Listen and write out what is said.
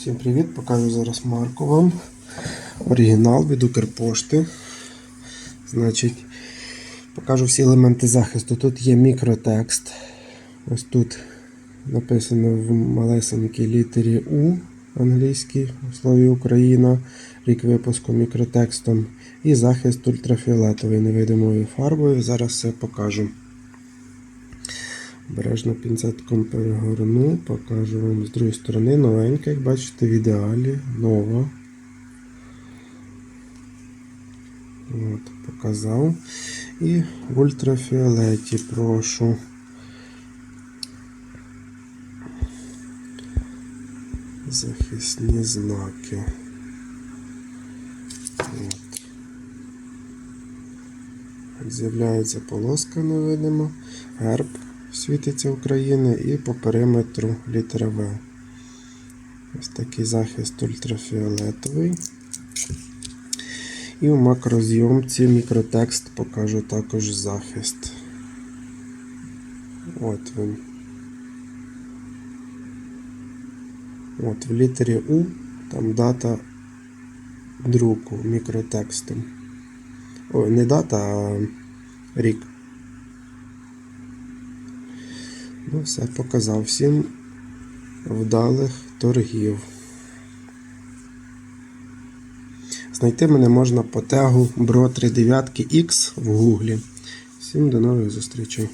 Всім привіт! Покажу зараз марку вам. Оригінал від Укрпошти. Значить, покажу всі елементи захисту. Тут є мікротекст. Ось тут написано в малесенькій літері У англійській в слові Україна. Рік випуску мікротекстом. І захист ультрафіолетовий невидимою фарбою. Зараз все покажу. Обережно пінцетком перегорну, покажу вам з другої сторони новенька, як бачите, в ідеалі, нова. От, показав. І в ультрафіолеті прошу. Захисні знаки. З'являється полоска невидима, герб світиться України і по периметру літера В. Ось такий захист ультрафіолетовий. І в макрозйомці мікротекст покажу також захист. От він. От в літері У там дата друку мікротекстом. Ой, не дата, а рік. Ну, все показав всім вдалих торгів. Знайти мене можна по тегу Bro 39X в гуглі. Всім до нових зустрічей.